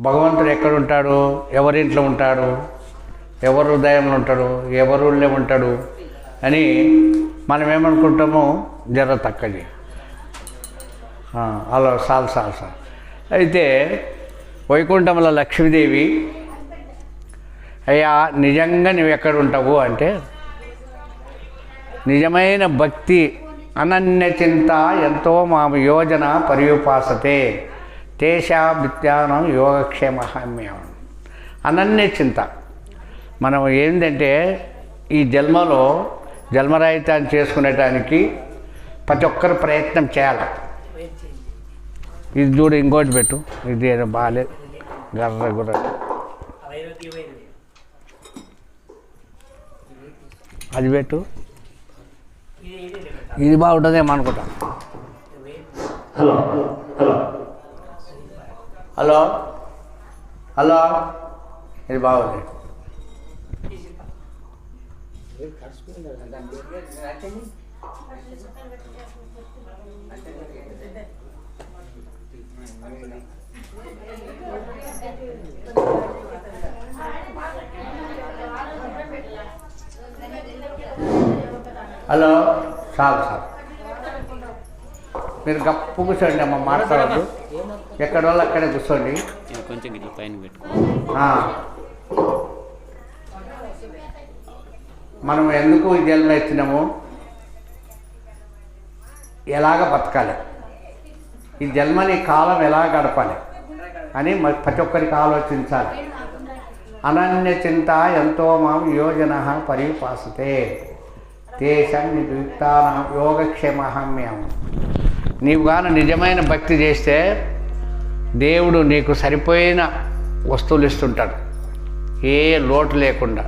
భగవంతుడు ఎక్కడ ఉంటాడు? ఎవరింట్లో ఉంటాడు? ఎవరు హృదయంలో ఉంటాడు? ఎవరు ఊళ్ళో ఉంటాడు? అని మనం ఏమనుకుంటామో జర తక్కది. అలా సాల్ సాల్ సాల్. అయితే వైకుంఠంలో లక్ష్మీదేవి అయ్యా నిజంగా నువ్వు ఎక్కడ ఉంటావు అంటే నిజమైన భక్తి అనన్య చింత ఎంతో మా యోజన పర్యుపాసతే. తేషా యోగక్షేమ హమ్యం అనన్య చింత. మనం ఏంటంటే ఈ జన్మలో జన్మరహితాన్ని చేసుకునేటానికి ప్రతి ఒక్కరు ప్రయత్నం చేయాలి. ఇది చూడు ఇంకోటి పెట్టు. ఇది ఏదో బాగాలేదు గర్ర గుర్ర. అది పెట్టు. ఇది బాగుంటుందేమో అనుకుంటా. Hello hello. హలో హలో ఇది బాగుంది హలో చాలు సార్ మీరు గప్పు కూర్చోండి అమ్మ మాట్లాడద్దు. ఎక్కడ వాళ్ళు అక్కడే కూర్చోండి. కొంచెం ఇట్లా పైన. మనం ఎందుకు ఈ జన్మ ఎత్తినాము? ఎలాగ బతకాలి? ఈ జన్మని కాలం ఎలా గడపాలి? అని మరి ప్రతి ఒక్కరికి ఆలోచించాలి. అనన్య చింత ఎంతో మాం యోజన పరిపాసతే. తేషం నియుక్తాన యోగక్షేమహమ్యం నీవు గాను నిజమైన భక్తి చేస్తే దేవుడు నీకు సరిపోయిన వస్తువులు ఇస్తుంటాడు. ఏ లోటు లేకుండా.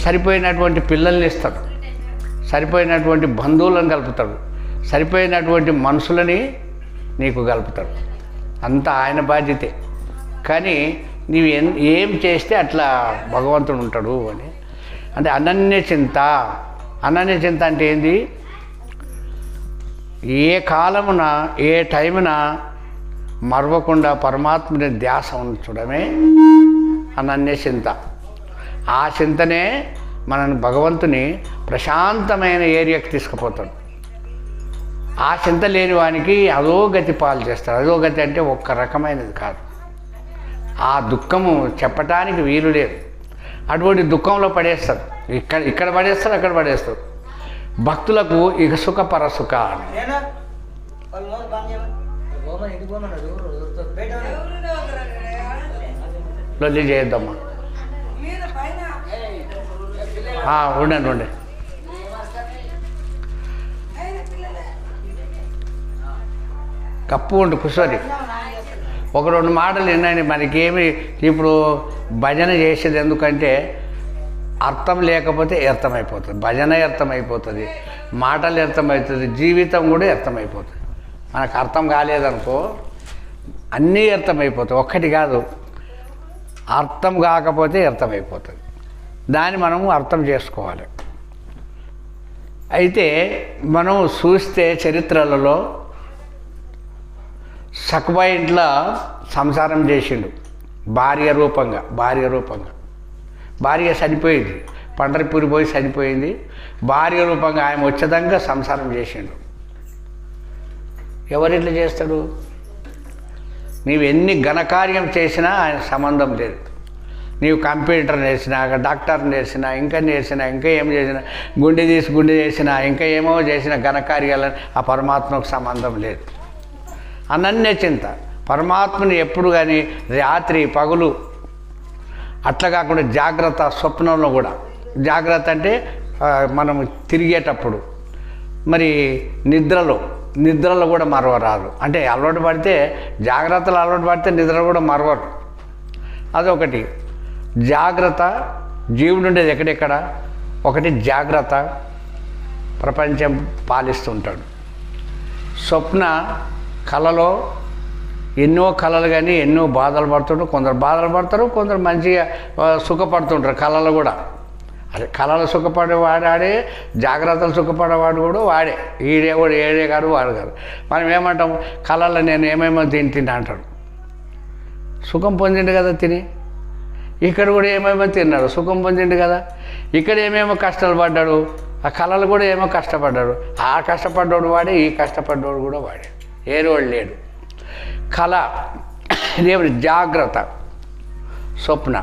సరిపోయినటువంటి పిల్లల్ని ఇస్తాడు. సరిపోయినటువంటి బంధువులను కలుపుతాడు. సరిపోయినటువంటి మనుషులని నీకు కలుపుతాడు. అంతా ఆయన బాధ్యతే. కానీ నీవు ఎన్ ఏం చేస్తే అట్లా భగవంతుడు ఉంటాడు అని. అంటే అనన్య చింత. అనన్య చింత అంటే ఏంది? ఏ కాలమున ఏ టైమున మరవకుండా పరమాత్ముని ధ్యాస ఉంచడమే అనన్య చింత. ఆ చింతనే మనని భగవంతుని ప్రశాంతమైన ఏరియాకి తీసుకుపోతాడు. ఆ చింత లేని వానికి అదో గతి పాలు చేస్తారు అదో గతి అంటే ఒక్క రకమైనది కాదు. ఆ దుఃఖము చెప్పటానికి వీలు లేదు. అటువంటి దుఃఖంలో పడేస్తారు. ఇక్కడ ఇక్కడ పడేస్తారు అక్కడ పడేస్తారు. భక్తులకు ఇక సుఖ పరసుఖ. అని లొల్లి చేయొద్దమ్మా ఉండండి ఉండండి. కప్పు ఉండు కూర్చోని ఒక రెండు మాటలు వినండి మనకేమి ఇప్పుడు భజన చేసేది ఎందుకంటే అర్థం లేకపోతే అర్థమైపోతుంది భజన వ్యర్థమైపోతుంది. మాటలు వ్యర్థమవుతుంది జీవితం కూడా అర్థమైపోతుంది మనకు అర్థం కాలేదనుకో అన్నీ వ్యర్థమైపోతాయి. ఒక్కటి కాదు. అర్థం కాకపోతే అర్థమైపోతుంది దాన్ని మనము అర్థం చేసుకోవాలి. అయితే మనం చూస్తే చరిత్రలలో సకుబా ఇంట్లో సంసారం చేసిండు. భార్య రూపంగా భార్య రూపంగా. భార్య చనిపోయింది. పండరిపూరి పోయి చనిపోయింది. భార్య రూపంగా ఆయన వచ్చేదంగా సంసారం చేసిండు. ఎవరిట్లా చేస్తాడు? నీవు ఎన్ని ఘనకార్యం చేసినా ఆయన సంబంధం లేదు. నీవు కంప్యూటర్ నేర్చినా డాక్టర్ నేర్చినా ఇంకా నేర్చినా ఇంకా ఏం చేసినా గుండె తీసి గుండె చేసినా ఇంకా ఏమో చేసిన ఘనకార్యాలని ఆ పరమాత్మకు సంబంధం లేదు. అనన్య చింత. పరమాత్మని ఎప్పుడు కానీ రాత్రి పగులు అట్లా కాకుండా జాగ్రత్త స్వప్నంలో కూడా. జాగ్రత్త అంటే మనం తిరిగేటప్పుడు. మరి నిద్రలో నిద్రలో కూడా మరవరాదు. అంటే అలవాటు పడితే జాగ్రత్తలు అలవాటు పడితే నిద్ర కూడా మరవరు అదొకటి. జాగ్రత్త జీవుడు ఉండేది ఎక్కడెక్కడ? ఒకటి జాగ్రత్త ప్రపంచం పాలిస్తుంటాడు స్వప్న కళలో ఎన్నో కళలు కానీ ఎన్నో బాధలు పడుతుంటారు కొందరు బాధలు పడతారు కొందరు మంచిగా సుఖపడుతుంటారు కళలు కూడా. అదే కళలు సుఖపడేవాడు ఆడే జాగ్రత్తలు సుఖపడేవాడు కూడా వాడే. ఈడే కూడా ఏడే కాదు వాడు కాదు మనం ఏమంటాం? కళలు నేను ఏమేమో తిని తింటా అంటాడు. సుఖం పొందిండు కదా తిని. ఇక్కడ కూడా ఏమేమో తిన్నాడు సుఖం పొందిండు కదా. ఇక్కడ ఏమేమో కష్టాలు పడ్డాడు ఆ కళలు కూడా ఏమో కష్టపడ్డాడు. ఆ కష్టపడ్డోడు వాడే ఈ కష్టపడ్డోడు కూడా వాడే. ఏరోడు లేడు. కళ దేవుడి జాగ్రత్త స్వప్న.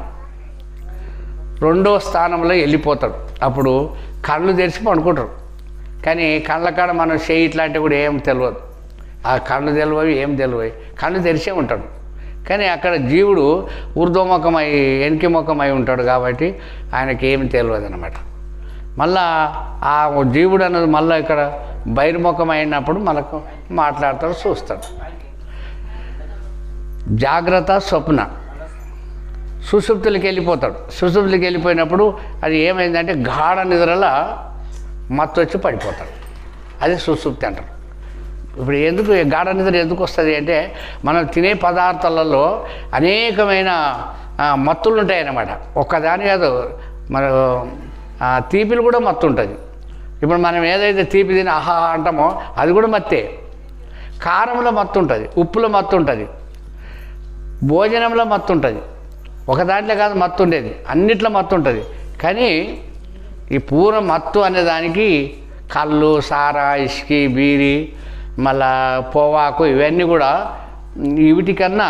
రెండో స్థానంలో వెళ్ళిపోతాడు. అప్పుడు కళ్ళు తెరిచి పండుకుంటారు. కానీ కళ్ళ కాడ మనం చేయి ఇట్లాంటివి కూడా ఏం తెలియదు ఆ కళ్ళు తెలియవి ఏం తెలియవి కళ్ళు తెరిచే ఉంటాడు. కానీ అక్కడ జీవుడు ఊర్ధ్వముఖమై వెనక ముఖమై ఉంటాడు కాబట్టి ఆయనకి ఏమి తెలియదు అనమాట మళ్ళా ఆ జీవుడు అన్నది మళ్ళీ ఇక్కడ బహిర్ముఖం అయినప్పుడు మనకు మాట్లాడతాడు చూస్తాడు. జాగ్రత్త స్వప్న. సుషుప్తులకి వెళ్ళిపోతాడు సుషుప్తులకి వెళ్ళిపోయినప్పుడు అది ఏమైందంటే గాఢ నిద్రల మత్తు వచ్చి పడిపోతాడు. అది సుషుప్తి అంటారు. ఇప్పుడు ఎందుకు గాఢ నిద్ర ఎందుకు వస్తుంది అంటే మనం తినే పదార్థాలలో అనేకమైన మత్తులు ఉంటాయన్నమాట ఒక్కదాని కాదు మన తీపిలు కూడా మత్తు ఉంటుంది ఇప్పుడు మనం ఏదైతే తీపి తిని ఆహా అంటామో అది కూడా మత్తే. కారంలో మత్తు ఉంటుంది ఉప్పులో మత్తు ఉంటుంది భోజనంలో మత్తు ఉంటుంది. ఒక దాంట్లో కాదు మత్తు ఉండేది. అన్నిట్లో మత్తు ఉంటుంది. కానీ ఈ పూర్వ మత్తు అనే దానికి కళ్ళు సారా ఇసుకి బీరి మళ్ళా పొవాకు ఇవన్నీ కూడా వీటికన్నా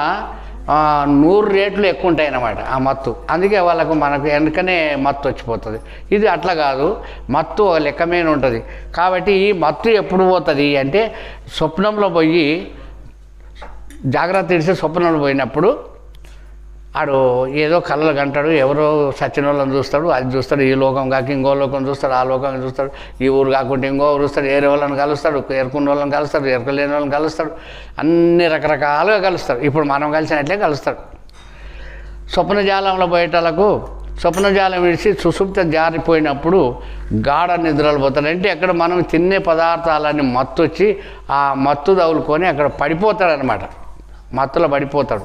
నూరు రేట్లు ఎక్కువ ఉంటాయి అన్నమాట ఆ మత్తు. అందుకే వాళ్ళకు మనకు వెనకనే మత్తు వచ్చిపోతుంది. ఇది అట్లా కాదు. మత్తు లెక్కమైన ఉంటుంది. కాబట్టి ఈ మత్తు ఎప్పుడు పోతుంది అంటే స్వప్నంలో పోయి జాగ్రత్త ఇడిసి స్వప్నంలో పోయినప్పుడు ఆడు ఏదో కళ్ళలు కంటాడు ఎవరో సచిన వాళ్ళని చూస్తాడు అది చూస్తాడు ఈ లోకం కాక ఇంకో లోకం చూస్తాడు ఆ లోకం చూస్తాడు ఈ ఊరు కాకుండా ఇంకో ఊరు చూస్తాడు ఏరే వాళ్ళని కలుస్తాడు ఎరుకున్న వాళ్ళని కలుస్తాడు ఎరుకలేని వాళ్ళని కలుస్తాడు అన్ని రకరకాలుగా కలుస్తాడు ఇప్పుడు మనం కలిసినట్లే కలుస్తాడు స్వప్నజాలంలో పోయేటలకు స్వప్నజాలం విడిచి సుసుప్త జారిపోయినప్పుడు గాఢ నిద్రలు పోతాడు అంటే అక్కడ మనం తినే పదార్థాలన్నీ మత్తు వచ్చి ఆ మత్తు తగులుకొని అక్కడ పడిపోతాడనమాట మత్తులో పడిపోతాడు.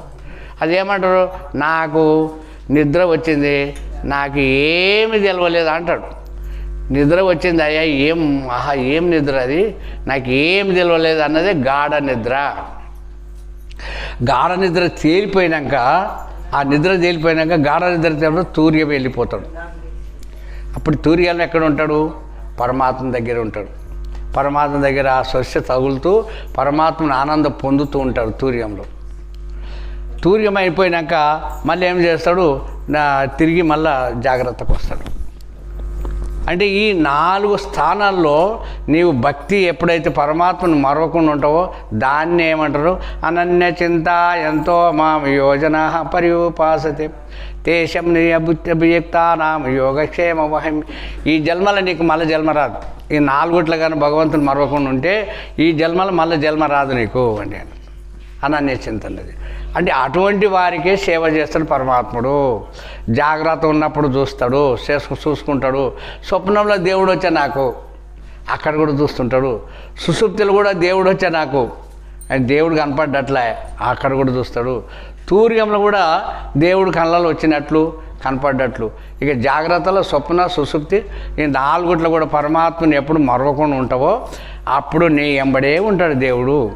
అదేమంటారు? నాకు నిద్ర వచ్చింది నాకు ఏమి తెలవలేదు అంటాడు. నిద్ర వచ్చింది అయ్యా ఏం ఆహా ఏం నిద్ర అది? నాకు ఏం తెలవలేదు అన్నది గాఢ నిద్ర. గాఢ నిద్ర తేలిపోయినాక ఆ నిద్ర తేలిపోయినాక గాఢ నిద్ర తేలిపోతే తూర్యం వెళ్ళిపోతాడు. అప్పుడు తూర్యాలు ఎక్కడ ఉంటాడు? పరమాత్మ దగ్గర ఉంటాడు. పరమాత్మ దగ్గర ఆ స్వస్య తగులుతూ పరమాత్మను ఆనందం పొందుతూ ఉంటాడు తూర్యంలో. తూర్యం అయిపోయినాక మళ్ళీ ఏం చేస్తాడు? నా తిరిగి మళ్ళా జాగ్రత్తకు వస్తాడు. అంటే ఈ నాలుగు స్థానాల్లో నీవు భక్తి ఎప్పుడైతే పరమాత్మను మరవకుండా ఉంటావో దాన్ని ఏమంటారు? అనన్య చింత ఎంతో మామ యోజన పర్యుపాసతే. తేషం నామ యోగక్షేమ వహం. ఈ జన్మల నీకు మళ్ళీ జన్మ రాదు. ఈ నాలుగుట్ల కానీ భగవంతుని మరవకుండా ఉంటే ఈ జన్మల మళ్ళీ జన్మ రాదు నీకు అని అనన్య చింతనది అంటే అటువంటి వారికే సేవ చేస్తాడు పరమాత్ముడు. జాగ్రత్త ఉన్నప్పుడు చూస్తాడు చేసుకు చూసుకుంటాడు. స్వప్నంలో దేవుడు వచ్చా నాకు అక్కడ కూడా చూస్తుంటాడు. సుసుప్తిలో కూడా దేవుడు వచ్చా నాకు అని దేవుడు కనపడ్డట్లే అక్కడ కూడా చూస్తాడు. తూర్యంలో కూడా దేవుడు కళ్ళలో వచ్చినట్లు కనపడ్డట్లు. ఇక జాగ్రత్తలో స్వప్న సుసుప్తి ఈ నాలుగుట్లో కూడా పరమాత్మని ఎప్పుడు మరవకుండా ఉంటావో అప్పుడు నీ ఎంబడే ఉంటాడు దేవుడు.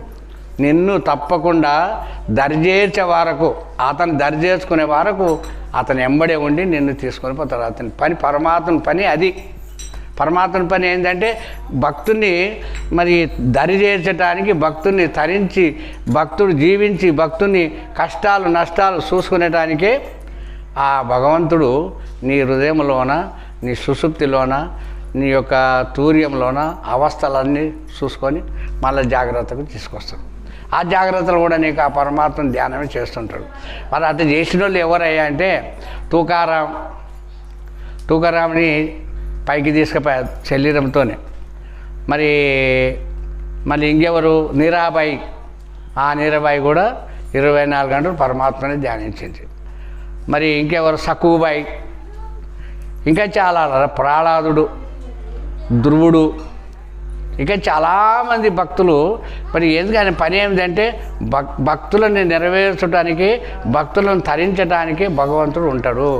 నిన్ను తప్పకుండా దరిచేర్చే వరకు అతను దరిచేర్చుకునే వరకు అతను ఎంబడే ఉండి నిన్ను తీసుకొని పోతాడు. అతని పని పరమాత్మ పని అది. పరమాత్మ పని ఏంటంటే భక్తుని మరి దరిచేర్చడానికి భక్తుని తరించి భక్తుడు జీవించి భక్తుని కష్టాలు నష్టాలు చూసుకునేటానికే ఆ భగవంతుడు నీ హృదయంలోన నీ సుసుప్తిలోన నీ యొక్క తూర్యంలోన అవస్థలన్నీ చూసుకొని మళ్ళీ జాగ్రత్తకు తీసుకొస్తాడు. ఆ జాగ్రత్తలు కూడా నీకు ఆ పరమాత్మ ధ్యానమే చేస్తుంటాడు. మరి అట్లా చేసిన వాళ్ళు ఎవరయ్యా అంటే తూకారాం. తూకారాంని పైకి తీసుకుపోయా శరీరంతోనే. మరి మళ్ళీ ఇంకెవరు? నీరాబాయి. ఆ నీరాబాయి కూడా ఇరవై నాలుగు గంటలు పరమాత్మని ధ్యానించింది. మరి ఇంకెవరు? సక్కుబాయి ఇంకా చాలా ప్రహ్లాదుడు ధ్రువుడు. ఇంకా చాలామంది భక్తులు మరి ఎందుకని పని ఏమిటంటే భక్ భక్తులను నెరవేర్చడానికి భక్తులను తరించడానికి భగవంతుడు ఉంటాడు.